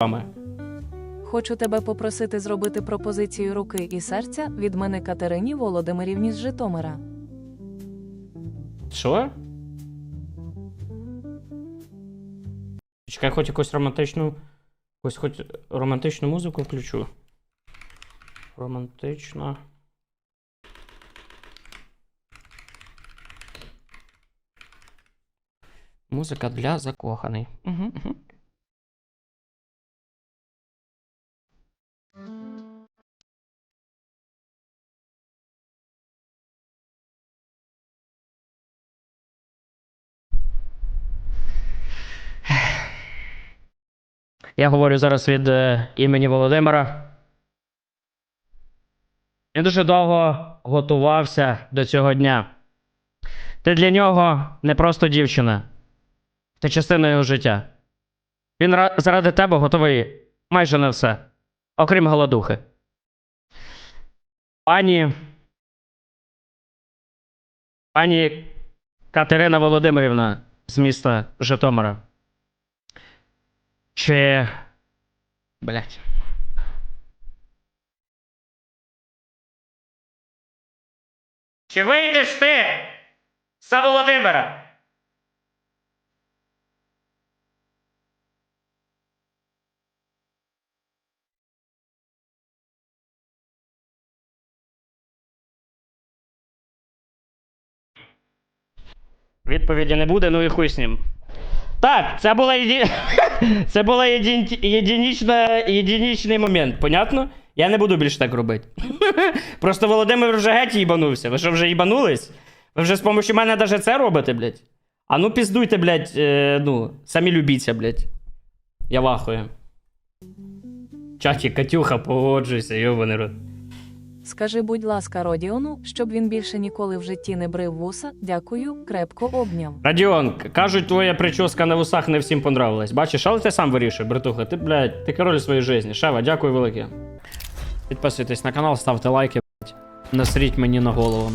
вами. Хочу тебе попросити зробити пропозицію руки і серця від мене Катерині Володимирівні з Житомира. Що? Чекай, хоч якусь романтичну. Якусь хоч романтичну музику включу. Романтична. Музика для закоханий. Угу, угу. Я говорю зараз від е, імені Володимира. Він дуже довго готувався до цього дня. Ти для нього не просто дівчина, ти частина його життя. Він ра- заради тебе готовий майже на все, окрім голодухи. Пані. Пані Катерина Володимирівна з міста Житомира. Чи. Блять. Чи вийдеш ти за Володимира? Відповіді не буде, ну і хуй з ним. Так, це була єді... це була єдин... єдинічна... єдинічний момент, понятно? Я не буду більше так робити. Просто Володимир вже геть їбанувся. Ви що вже їбанулись? Ви вже з помощью мене навіть це робите, блядь? А ну піздуйте, блядь, е, ну, самі любіться, блядь. Я вахую. Чаті, Катюха, погоджуйся, йобаний рот. Скажи, будь ласка, Родіону, щоб він більше ніколи в житті не брив вуса. Дякую, крепко обняв. Радіон, кажуть, твоя прическа на вусах не всім понравилась. Бачиш, але ти сам вирішуй, братуха. Ти, блядь, ти король своєї житті. Шева, дякую велике. Підписуйтесь на канал, ставте лайки, блядь. Насріть мені на голову.